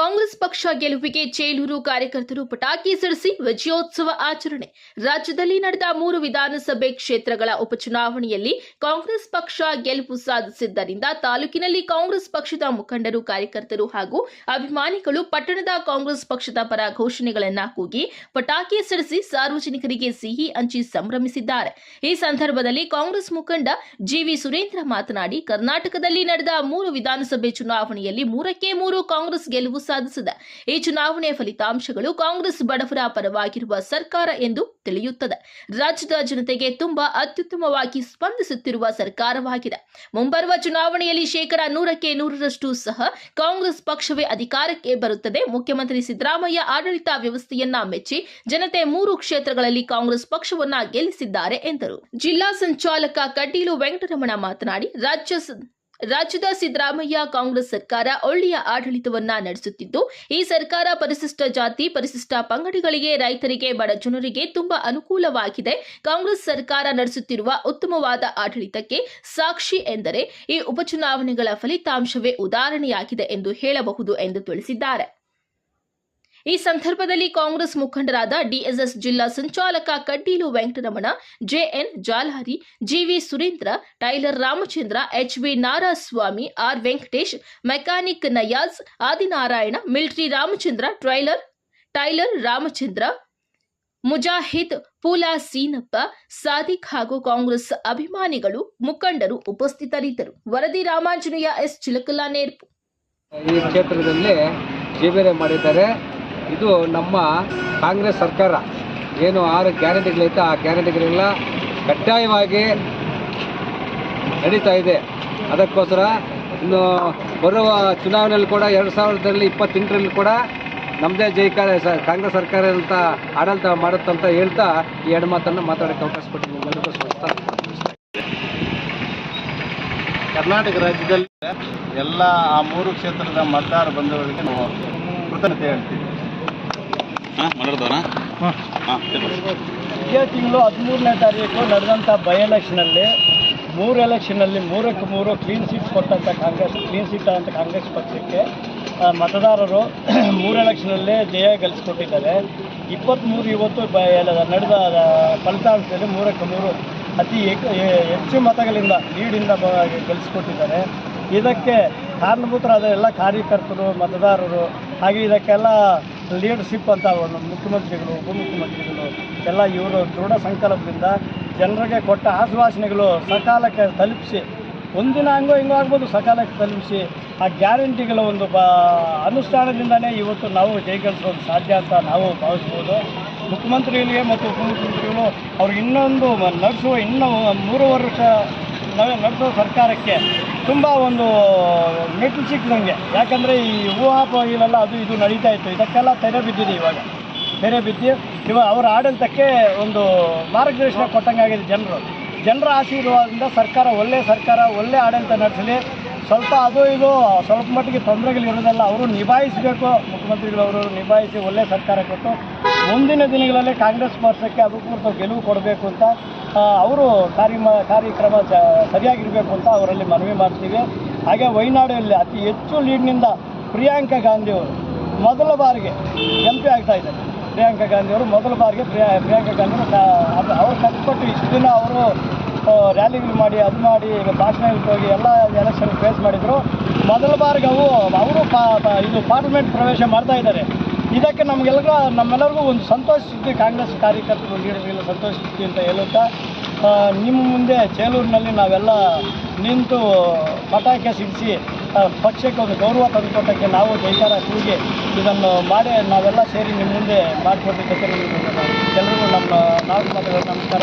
ಕಾಂಗ್ರೆಸ್ ಪಕ್ಷ ಗೆಲುವಿಗೆ ಚೇಲೂರು ಕಾರ್ಯಕರ್ತರು ಪಟಾಕಿ ಸಿಡಿಸಿ ವಿಜಯೋತ್ಸವ ಆಚರಣೆ. ರಾಜ್ಯದಲ್ಲಿ ನಡೆದ ಮೂರು ವಿಧಾನಸಭೆ ಕ್ಷೇತ್ರಗಳ ಉಪಚುನಾವಣೆಯಲ್ಲಿ ಕಾಂಗ್ರೆಸ್ ಪಕ್ಷ ಗೆಲುವು ಸಾಧಿಸಿದ್ದರಿಂದ ತಾಲೂಕಿನಲ್ಲಿ ಕಾಂಗ್ರೆಸ್ ಪಕ್ಷದ ಮುಖಂಡರು, ಕಾರ್ಯಕರ್ತರು ಹಾಗೂ ಅಭಿಮಾನಿಗಳು ಪಟ್ಟಣದ ಕಾಂಗ್ರೆಸ್ ಪಕ್ಷದ ಪರ ಘೋಷಣೆಗಳನ್ನು ಕೂಗಿ ಪಟಾಕಿ ಸಿಡಿಸಿ ಸಾರ್ವಜನಿಕರಿಗೆ ಸಿಹಿ ಹಂಚಿ ಸಂಭ್ರಮಿಸಿದ್ದಾರೆ. ಈ ಸಂದರ್ಭದಲ್ಲಿ ಕಾಂಗ್ರೆಸ್ ಮುಖಂಡ ಜಿವಿ ಸುರೇಂದ್ರ ಮಾತನಾಡಿ, ಕರ್ನಾಟಕದಲ್ಲಿ ನಡೆದ ಮೂರು ವಿಧಾನಸಭೆ ಚುನಾವಣೆಯಲ್ಲಿ ಮೂರಕ್ಕೆ ಮೂರು ಕಾಂಗ್ರೆಸ್ ಗೆಲುವು ಸಾಧಿಸಿದೆ. ಈ ಚುನಾವಣೆಯ ಫಲಿತಾಂಶಗಳು ಕಾಂಗ್ರೆಸ್ ಬಡವರ ಪರವಾಗಿರುವ ಸರ್ಕಾರ ಎಂದು ತಿಳಿಯುತ್ತದೆ. ರಾಜ್ಯದ ಜನತೆಗೆ ತುಂಬಾ ಅತ್ಯುತ್ತಮವಾಗಿ ಸ್ಪಂದಿಸುತ್ತಿರುವ ಸರ್ಕಾರವಾಗಿದೆ. ಮುಂಬರುವ ಚುನಾವಣೆಯಲ್ಲಿ ಶೇಕಡಾ ನೂರಕ್ಕೆ ನೂರರಷ್ಟು ಸಹ ಕಾಂಗ್ರೆಸ್ ಪಕ್ಷವೇ ಅಧಿಕಾರಕ್ಕೆ ಬರುತ್ತದೆ. ಮುಖ್ಯಮಂತ್ರಿ ಸಿದ್ದರಾಮಯ್ಯ ಆಡಳಿತ ವ್ಯವಸ್ಥೆಯನ್ನ ಮೆಚ್ಚಿ ಜನತೆ ಮೂರು ಕ್ಷೇತ್ರಗಳಲ್ಲಿ ಕಾಂಗ್ರೆಸ್ ಪಕ್ಷವನ್ನ ಗೆಲ್ಲಿಸಿದ್ದಾರೆ ಎಂದರು. ಜಿಲ್ಲಾ ಸಂಚಾಲಕ ಕಡ್ಡೀಲು ವೆಂಕಟರಮಣ ಮಾತನಾಡಿ, ರಾಜ್ಯ ರಾಜ್ಯದ ಸಿದ್ದರಾಮಯ್ಯ ಕಾಂಗ್ರೆಸ್ ಸರ್ಕಾರ ಒಳ್ಳೆಯ ಆಡಳಿತವನ್ನ ನಡೆಸುತ್ತಿದ್ದು, ಈ ಸರ್ಕಾರ ಪರಿಶಿಷ್ಟ ಜಾತಿ, ಪರಿಶಿಷ್ಟ ಪಂಗಡಗಳಿಗೆ ರೈತರಿಗೆ, ಬಡ ಜನರಿಗೆ ತುಂಬಾ ಅನುಕೂಲವಾಗಿದೆ. ಕಾಂಗ್ರೆಸ್ ಸರ್ಕಾರ ನಡೆಸುತ್ತಿರುವ ಉತ್ತಮವಾದ ಆಡಳಿತಕ್ಕೆ ಸಾಕ್ಷಿ ಎಂದರೆ ಈ ಉಪಚುನಾವಣೆಗಳ ಫಲಿತಾಂಶವೇ ಉದಾಹರಣೆಯಾಗಿದೆ ಎಂದು ಹೇಳಬಹುದು ಎಂದು ತಿಳಿಸಿದ್ದಾರೆ. ಈ ಸಂದರ್ಭದಲ್ಲಿ ಕಾಂಗ್ರೆಸ್ ಮುಖಂಡರಾದ ಡಿಎಸ್ಎಸ್ ಜಿಲ್ಲಾ ಸಂಚಾಲಕ Kaddilu Venkataramana, JN Jalahari, GV Surendra, tailor Ramachandra, HV Naraswamy, R Venkatesh, mechanic Nayaz, Adinarayana, military Ramachandra, trailer tailor Ramachandra, Mujahid, Poola Seenappa, Sadiq ಹಾಗೂ ಕಾಂಗ್ರೆಸ್ ಅಭಿಮಾನಿಗಳು ಮುಖಂಡರು ಉಪಸ್ಥಿತರಿದ್ದರು. ವರದಿ ರಾಮಾಂಜನೇಯ ಎಸ್. ಚಿಲಕಲಾ ನೇರ್ಪು ಈ ಕ್ಷೇತ್ರದಲ್ಲಿ ಜೀವನ ಮಾಡಿದ್ದಾರೆ. ಇದು ನಮ್ಮ ಕಾಂಗ್ರೆಸ್ ಸರ್ಕಾರ. ಏನು ಆರು ಗ್ಯಾರಂಟಿಗಳೈತೆ ಆ ಗ್ಯಾರಂಟಿಗಳೆಲ್ಲ ಕಡ್ಡಾಯವಾಗಿ ನಡೀತಾ ಇದೆ. ಅದಕ್ಕೋಸ್ಕರ ಇನ್ನು ಬರುವ ಚುನಾವಣೆಯಲ್ಲಿ ಕೂಡ ಎರಡು ಸಾವಿರದಲ್ಲಿ ಇಪ್ಪತ್ತೆಂಟರಲ್ಲಿ ಕೂಡ ನಮ್ಮದೇ ಜೈಕಾರ ಕಾಂಗ್ರೆಸ್ ಸರ್ಕಾರ ಅಂತ ಆಡಳಿತ ಮಾಡುತ್ತಂತ ಹೇಳ್ತಾ ಈ ಎರಡು ಮಾತನ್ನು ಮಾತಾಡೋಕ್ಕೆ ಅವಕಾಶ ಕೊಟ್ಟು ನಿಮ್ಮೆಲ್ಲರಿಗೂ ಸ್ವಸ್ಥ ಕರ್ನಾಟಕ ರಾಜ್ಯದಲ್ಲಿ ಎಲ್ಲ ಆ ಮೂರು ಕ್ಷೇತ್ರದ ಮತದಾರ ಬಂಧುಗಳಿಗೆ ನಾವು ಕೃತಜ್ಞತೆ ಹೇಳ್ತೀವಿ. ಇದೇ ತಿಂಗಳು ಹದಿಮೂರನೇ ತಾರೀಕು ನಡೆದಂಥ ಬೈ ಎಲೆಕ್ಷನಲ್ಲಿ ಮೂರು ಎಲೆಕ್ಷನಲ್ಲಿ ಮೂರಕ್ಕೆ ಮೂರು ಕ್ಲೀನ್ ಸೀಟ್ ಕೊಟ್ಟಂಥ ಕಾಂಗ್ರೆಸ್ ಕ್ಲೀನ್ ಸೀಟ್ ಅಂತ ಕಾಂಗ್ರೆಸ್ ಪಕ್ಷಕ್ಕೆ ಮತದಾರರು ಮೂರು ಎಲೆಕ್ಷನಲ್ಲಿ ಜಯ ಗಳಿಸ್ಕೊಟ್ಟಿದ್ದಾರೆ ಇಪ್ಪತ್ತ್ಮೂರು ಇವತ್ತು ಬ ನಡೆದ ಫಲಿತಾಂಶದಲ್ಲಿ ಮೂರಕ್ಕೆ ಮೂರು ಅತಿ ಹೆಚ್ಚು ಮತಗಳಿಂದ ಲೀಡಿಂದ ಬ ಗೆಲ್ಲಿಸ್ಕೊಟ್ಟಿದ್ದಾರೆ ಇದಕ್ಕೆ ಕಾರಣಭೂತರಾದ ಎಲ್ಲ ಕಾರ್ಯಕರ್ತರು ಮತದಾರರು ಹಾಗೆ ಇದಕ್ಕೆಲ್ಲ ಲೀಡರ್ಶಿಪ್ ಅಂತ ಒಂದು ಮುಖ್ಯಮಂತ್ರಿಗಳು, ಉಪಮುಖ್ಯಮಂತ್ರಿಗಳು, ಎಲ್ಲ ಇವರು ದೃಢ ಸಂಕಲ್ಪದಿಂದ ಜನರಿಗೆ ಕೊಟ್ಟ ಆಶ್ವಾಸನೆಗಳು ಸಕಾಲಕ್ಕೆ ತಲುಪಿಸಿ, ಒಂದಿನ ಹಂಗೋ ಹಿಂಗೋ ಆಗ್ಬೋದು ಸಕಾಲಕ್ಕೆ ತಲುಪಿಸಿ, ಆ ಗ್ಯಾರಂಟಿಗಳ ಒಂದು ಬ, ಅನುಷ್ಠಾನದಿಂದನೇ ಇವತ್ತು ನಾವು ಜೈಗಳಿಸೋದು ಸಾಧ್ಯ ಅಂತ ನಾವು ಭಾವಿಸ್ಬೋದು. ಮುಖ್ಯಮಂತ್ರಿಗಳಿಗೆ ಮತ್ತು ಉಪಮುಖ್ಯಮಂತ್ರಿಗಳು ಅವ್ರಿಗೆ ಇನ್ನೊಂದು ನಡೆಸುವ ಇನ್ನೂ ಮೂರು ವರ್ಷ ನಡೆಸುವ ನಡೆಸೋ ಸರ್ಕಾರಕ್ಕೆ ತುಂಬ ಒಂದು ಮೆಟ್ಲು ಸಿಕ್ಕಿದಂಗೆ ಯಾಕಂದರೆ ಈ ಊಹಾಪೋಹಿಲೆಲ್ಲ ಅದು ಇದು ನಡೀತಾ ಇತ್ತು. ಇದಕ್ಕೆಲ್ಲ ತೆರೆ ಬಿದ್ದಿದೆ ಇವಾಗ. ತೆರೆ ಬಿದ್ದು ಇವಾಗ ಅವರ ಆಡಳಿತಕ್ಕೆ ಒಂದು ಮಾರ್ಗದರ್ಶನ ಕೊಟ್ಟಂಗೆ ಆಗಿದೆ ಜನರು. ಜನರ ಆಶೀರ್ವಾದದಿಂದ ಸರ್ಕಾರ, ಒಳ್ಳೆ ಸರ್ಕಾರ, ಒಳ್ಳೆ ಆಡಳಿತ ನಡೆಸಲಿ. ಸ್ವಲ್ಪ ಅದು ಇದು ಸ್ವಲ್ಪ ಮಟ್ಟಿಗೆ ತೊಂದರೆಗಳಿರೋದೆಲ್ಲ ಅವರು ನಿಭಾಯಿಸಬೇಕು. ಮುಖ್ಯಮಂತ್ರಿಗಳವರು ನಿಭಾಯಿಸಿ ಒಳ್ಳೆ ಸರ್ಕಾರ ಕೊಟ್ಟು ಮುಂದಿನ ದಿನಗಳಲ್ಲಿ ಕಾಂಗ್ರೆಸ್ ಪಕ್ಷಕ್ಕೆ ಅಭಿವೃದ್ಧಿ ಗೆಲುವು ಕೊಡಬೇಕು ಅಂತ ಅವರು ಕಾರ್ಯ ಕಾರ್ಯಕ್ರಮ ಸರಿಯಾಗಿರಬೇಕು ಅಂತ ಅವರಲ್ಲಿ ಮನವಿ ಮಾಡ್ತೀವಿ. ಹಾಗೆ ವಯನಾಡಲ್ಲಿ ಅತಿ ಹೆಚ್ಚು ಲೀಡ್ನಿಂದ ಪ್ರಿಯಾಂಕಾ ಗಾಂಧಿಯವರು ಮೊದಲ ಬಾರಿಗೆ ಎಂ ಪಿ ಆಗ್ತಾ ಇದ್ದಾರೆ. ಪ್ರಿಯಾಂಕಾ ಗಾಂಧಿಯವರು ಮೊದಲ ಬಾರಿಗೆ ಪ್ರಿಯಾ, ಪ್ರಿಯಾಂಕಾ ಗಾಂಧಿಯವರು ಅವ್ರು ಕಷ್ಟಪಟ್ಟು ಇಷ್ಟು ದಿನ ಅವರು ರ್ಯಾಲಿಗಳು ಮಾಡಿ, ಅದು ಮಾಡಿ ಭಾಷಣಕ್ಕೆ ಹೋಗಿ ಎಲ್ಲ ಎಲೆಕ್ಷನ್ ಫೇಸ್ ಮಾಡಿದರು. ಮೊದಲ ಬಾರಿಗೆ ಅವು, ಅವರು ಇದು ಪಾರ್ಲಿಮೆಂಟ್ ಪ್ರವೇಶ ಮಾಡ್ತಾ ಇದ್ದಾರೆ. ಇದಕ್ಕೆ ನಮಗೆಲ್ಲರೂ ನಮ್ಮೆಲ್ಲರಿಗೂ ಒಂದು ಸಂತೋಷ ಸುದ್ದಿ ಕಾಂಗ್ರೆಸ್ ಕಾರ್ಯಕರ್ತರು ನೀಡೋದಿಲ್ಲ ಸಂತೋಷ ಸುದ್ದಿ ಅಂತ ಹೇಳುತ್ತಾ ನಿಮ್ಮ ಮುಂದೆ ಚೇಲೂರಿನಲ್ಲಿ ನಾವೆಲ್ಲ ನಿಂತು ಪಟಾಕಿ ಸಿಡಿಸಿ ಪಕ್ಷಕ್ಕೆ ಒಂದು ಗೌರವ ತಂದುಕೊಟ್ಟಕ್ಕೆ ನಾವು ಜೈಕಾರ ಕೂಗಿ ಇದನ್ನು ಮಾಡಿ, ನಾವೆಲ್ಲ ಸೇರಿ ನಿಮ್ಮ ಮುಂದೆ ಮಾಡಿಕೊಟ್ಟಿದ್ದಕ್ಕೆ ನಮಗೆ ಎಲ್ಲರಿಗೂ ನಮ್ಮ ನಾಲ್ಕು ಮಾತುಗಳು ನಮಸ್ಕಾರ.